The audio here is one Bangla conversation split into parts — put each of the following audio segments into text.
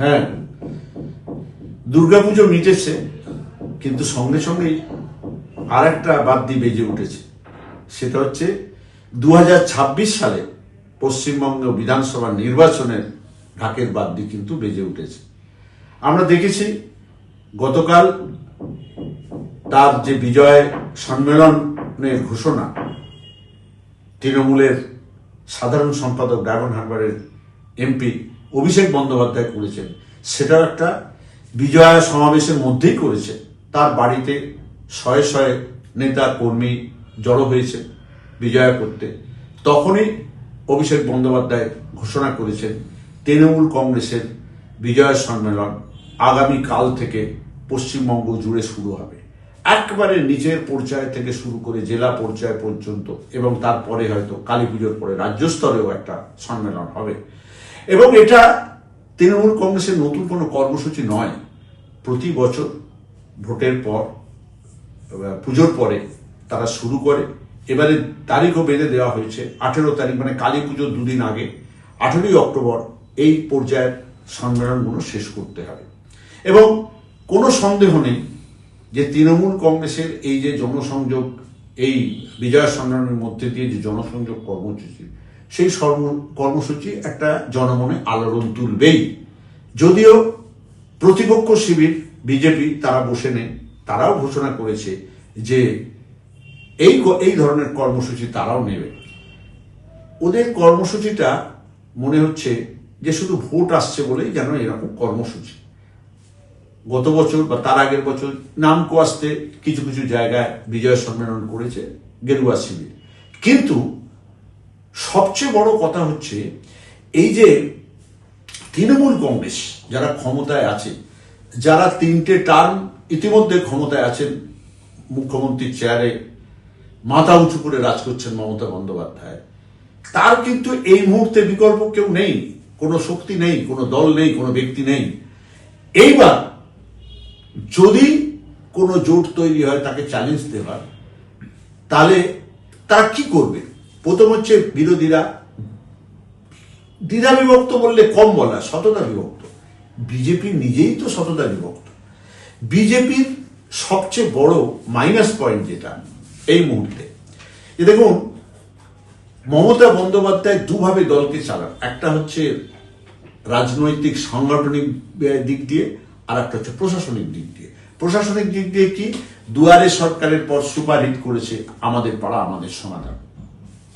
হ্যাঁ দুর্গাপুজো মিটেছে, কিন্তু সঙ্গে সঙ্গেই আর একটা বাদ্যি বেজে উঠেছে। সেটা হচ্ছে দু হাজার ছাব্বিশ সালে পশ্চিমবঙ্গ বিধানসভা নির্বাচনের ঢাকের বাদ্যি কিন্তু বেজে উঠেছে। আমরা দেখেছি, গতকাল তার যে বিজয় সম্মেলনের ঘোষণা, তৃণমূলের সাধারণ সম্পাদক ডায়মন্ড হারবারের এমপি অভিষেক বন্দ্যোপাধ্যায় করেছেন। সেটাও একটা বিজয়া সমাবেশের মধ্যেই করেছে তার বাড়িতে শয়ে শয়ে নেতা কর্মী জড়ো হয়েছে বিজয়া করতে। তখনই অভিষেক বন্দ্যোপাধ্যায় ঘোষণা করেছেন, তৃণমূল কংগ্রেসের বিজয় সম্মেলন আগামী কাল থেকে পশ্চিমবঙ্গ জুড়ে শুরু হবে। একবারে নিচের পর্যায় থেকে শুরু করে জেলা পর্যায় পর্যন্ত এবং তারপরে হয়তো কালী পুজোর পরে রাজ্য স্তরেও একটা সম্মেলন হবে। এবং এটা তৃণমূল কংগ্রেসের নতুন কোনো কর্মসূচি নয়। প্রতি বছর ভোটের পর পুজোর পরে তারা শুরু করে। এবারে তারিখও বেঁধে দেওয়া হয়েছে। আঠেরো তারিখ মানে কালী পুজোর দুদিন আগে, আঠেরোই অক্টোবর এই পর্যায়ের সম্মেলনগুলো শেষ করতে হবে। এবং কোনো সন্দেহ নেই যে তৃণমূল কংগ্রেসের এই যে জনসংযোগ, এই বিজয় সম্মেলনের মধ্যে দিয়ে যে জনসংযোগ কর্মসূচি সেই সর্ব- কর্মসূচি একটা জনমনে আলোড়ন তুলবেই। যদিও প্রতিপক্ষ শিবির, বিজেপি তারা বসে নেই, তারাও ঘোষণা করেছে যে এই এই ধরনের কর্মসূচি তারাও নেবে। ওদের কর্মসূচিটা মনে হচ্ছে যে শুধু ভোট আসছে বলেই যেন এরকম কর্মসূচি। গত বছর বা তার আগের বছর নাম কোয়াস্তে কিছু কিছু জায়গায় বিজয় সম্মেলন করেছে গেরুয়া শিবির। কিন্তু সবচেয়ে বড় কথা হচ্ছে এই যে তৃণমূল কংগ্রেস যারা ক্ষমতায় আছে, যারা তিনটে টার্ম ইতিমধ্যে ক্ষমতায় আছেন মুখ্যমন্ত্রীর চেয়ারে মাথা উঁচু করে রাজ করছেন মমতা বন্দ্যোপাধ্যায়, তার কিন্তু এই মুহূর্তে বিকল্প কেউ নেই, কোনো শক্তি নেই, কোনো দল নেই, কোনো ব্যক্তি নেই। এইবার যদি কোনো জোট তৈরি হয়, তাকে চ্যালেঞ্জ দেওয়ার, তাহলে তারা কি করবে? প্রথম হচ্ছে বিরোধীরা। দ্বিধা বিভক্ত বললে কম বলা, সততা বিভক্ত। বিজেপি নিজেই তো সততা বিভক্ত। বিজেপির সবচেয়ে বড় মাইনাস পয়েন্ট যেটা এই মুহূর্তে। যে দেখুন, মমতা বন্দ্যোপাধ্যায় দুভাবে দলকে চালান। একটা হচ্ছে রাজনৈতিক সাংগঠনিক দিক দিয়ে, আর একটা হচ্ছে প্রশাসনিক দিক দিয়ে। প্রশাসনিক দিক দিয়ে কি? দুয়ারে সরকারের পর সুপারহিট করেছে আমাদের পাড়া, আমাদের সমাধান।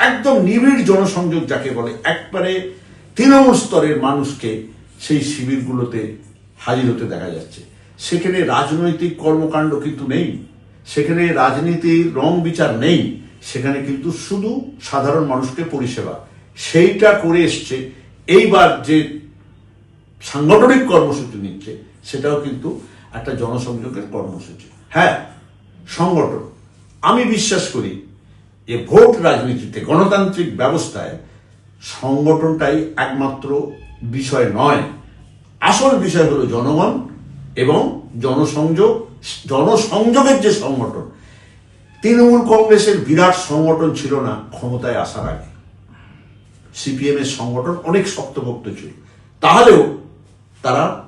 একদম নিবিড় জনসংযোগ যাকে বলে, একবারে তৃণমূল স্তরের মানুষকে সেই শিবিরগুলোতে হাজির হতে দেখা যাচ্ছে। সেখানে রাজনৈতিক কর্মকাণ্ড কিন্তু নেই, সেখানে রাজনীতির রং বিচার নেই, সেখানে কিন্তু শুধু সাধারণ মানুষকে পরিষেবা। সেইটা করে এসছে, এইবার যে সাংগঠনিক কর্মসূচি নিচ্ছে, সেটাও কিন্তু একটা জনসংযোগের কর্মসূচি। হ্যাঁ সংগঠন। আমি বিশ্বাস করি যে ভোট রাজনীতিতে গণতান্ত্রিক ব্যবস্থায় সংগঠনটাই একমাত্র বিষয় নয়। আসল বিষয় হলো জনগণ এবং জনসংযোগ, জনসংযোগের যে সংগঠন, তৃণমূল কংগ্রেসের বিরাট সংগঠন ছিল না ক্ষমতায় আসার আগে। সিপিএম এর সংগঠন অনেক শক্তভক্ত ছিল। তাহলেও তারা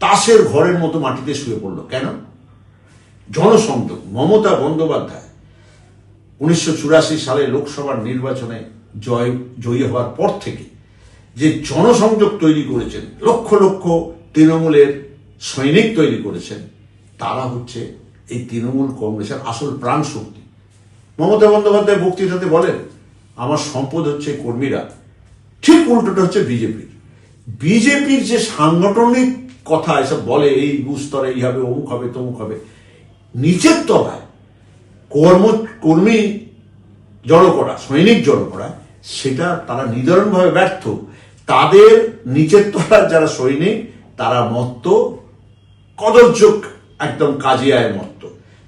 তাসের ঘরের মতো মাটিতে শুয়ে পড়ল। কেন? জনসংযোগ, মমতা বন্দ্যোপাধ্যায় উনিশশো চুরাশি সালে লোকসভার নির্বাচনে জয়, জয়ী হওয়ার পর থেকে যে জনসংযোগ তৈরি করেছেন, লক্ষ লক্ষ তৃণমূলের সৈনিক তৈরি করেছেন, তারা হচ্ছে এই তৃণমূল কংগ্রেসের আসল প্রাণ শক্তি মমতা বন্দ্যোপাধ্যায় বক্তৃতাতে বলেন, আমার সম্পদ হচ্ছে কর্মীরা। ঠিক উল্টোটা হচ্ছে বিজেপির। বিজেপির যে সাংগঠনিক কথা এসব বলে, এই বুস্তরে এই হবে অমুক হবে, তমুক হবে। নিচের তলায় কর্ম, কর্মী জড়ো করা সৈনিক জড়ো করা সেটা তারা নিদারুণভাবে ব্যর্থ। তাদের নিচের তলার যারা সৈনিক, তারা মত্ত কদর্য একদম কাজিয়ায় মত্ত।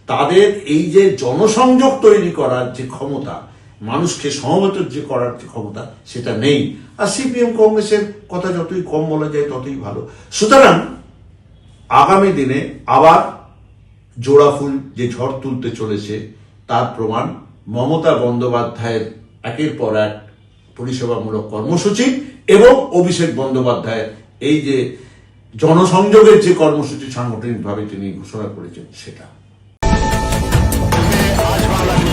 তাদের এই যে জনসংযোগ তৈরি করার যে ক্ষমতা, মানুষকে সমবেত যে করার যে ক্ষমতা, সেটা নেই। আর সিপিএম কংগ্রেসের কথা যতই কম বলা যায়, ততই ভালো। সুতরাং আগামী দিনে আবার জোড়া ফুল যে ঝড় তুলতে চলেছে, তার প্রমাণ মমতা বন্দ্যোপাধ্যায়ের একের পর এক পরিষেবামূলক কর্মসূচি এবং অভিষেক বন্দ্যোপাধ্যায়ের এই যে জনসংযোগের যে কর্মসূচি সাংগঠনিকভাবে তিনি ঘোষণা করেছেন সেটা।